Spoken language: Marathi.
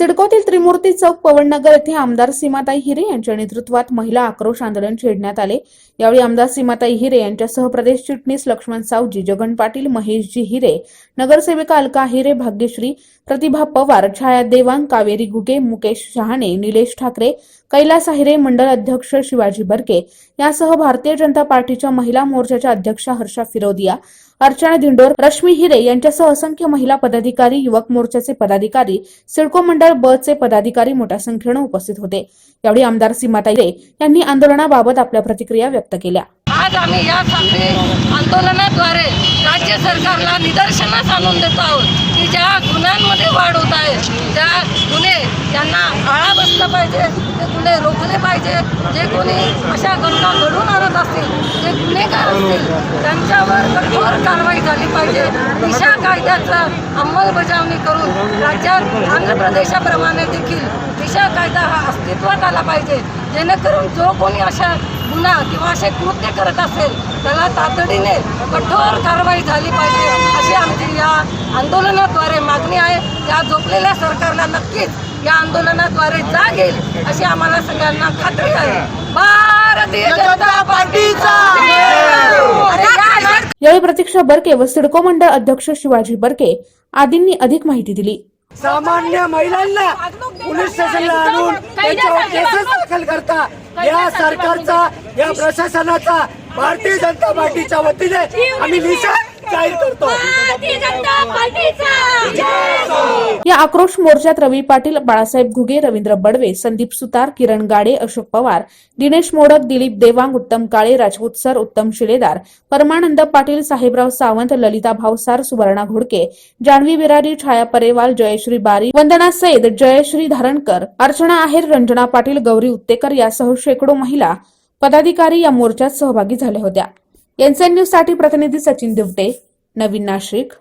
सिडकोतील त्रिमूर्ती चौक पवननगर येथे आमदार सीमाताई हिरे यांच्या नेतृत्वात महिला आक्रोश आंदोलन छेडण्यात आले. यावेळी आमदार सीमाताई हिरे यांच्यासह प्रदेश चिटणीस लक्ष्मण सावजी जगन पाटील महेशजी हिरे नगरसेविका अलका हिरे भाग्यश्री प्रतिभा पवार छाया देवांग कावेरी घुगे मुकेश शहाणे निलेश ठाकरे कैलास हिरे मंडल अध्यक्ष शिवाजी बर्के यासह भारतीय जनता पार्टीच्या महिला मोर्चाच्या अध्यक्षा हर्षा फिरोदिया अर्चना दिंडोर रश्मी हिरे यांच्यासह असंख्य महिला पदाधिकारी युवक मोर्चाचे पदाधिकारी सिडको मंडळ ब चे पदाधिकारी मोठ्या संख्येनं उपस्थित होते. यावेळी आमदार सीमाताई हिरे यांनी आंदोलनाबाबत आपल्या प्रतिक्रिया व्यक्त केल्या. आज आम्ही या साखळी आंदोलनाद्वारे राज्य सरकारला निदर्शनास आणून देत आहोत की ज्या गुन्ह्यांमध्ये वाढ होत आहे त्यांना यांना आळा बसला पाहिजे ते गुन्हे रोखले पाहिजे. जे कोणी अशा घटना घडून आणत असतील जे गुन्हेगार असतील त्यांच्यावर कठोर कारवाई झाली पाहिजे. दिशा कायद्याचा अंमलबजावणी करून राज्यात आंध्र प्रदेशाप्रमाणे देखील दिशा कायदा हा अस्तित्वात आला पाहिजे. जेणेकरून जो कोणी अशा गुन्हा किंवा असे कृत्य करत असेल त्याला तातडीने कठोर कारवाई झाली पाहिजे अशी आमची या आंदोलनाद्वारे मागणी आहे. या झोपलेल्या सरकारला नक्कीच या आंदोलनाद्वारे जाग येईल अशी आम्हाला सगळ्यांना खात्री आहे. भारतीय जनता पार्टीचा! यावेळी प्रतीक्षा बर्के व सिडको मंडळ अध्यक्ष शिवाजी बर्के आदींनी अधिक माहिती दिली. सामान्य महिलांना पोलीस स्टेशनला आणून त्यांच्यावर केसेस दाखल करता. या सरकारचा या प्रशासनाचा भारतीय जनता पार्टीच्या वतीने आम्ही निषेध जाहीर करतो. भारतीय जनता पार्टीचा. या आक्रोश मोर्चात रवी पाटील बाळासाहेब घुगे रवींद्र बडवे संदीप सुतार किरण गाडे अशोक पवार दिनेश मोडक दिलीप देवांग उत्तम काळे राजपूत सर उत्तम शिलेदार परमानंद पाटील साहेबराव सावंत ललिता भावसार सुवर्णा घोडके जान्हवी बिरारी छाया परेवाल जयश्री बारी वंदना सैद जयश्री धारणकर अर्चना आहेर रंजना पाटील गौरी उत्तेकर यासह शेकडो महिला पदाधिकारी या मोर्चात सहभागी झाल्या होत्या. एनसीएन न्यूजसाठी प्रतिनिधी सचिन दिवटे. नवीन नाशिक.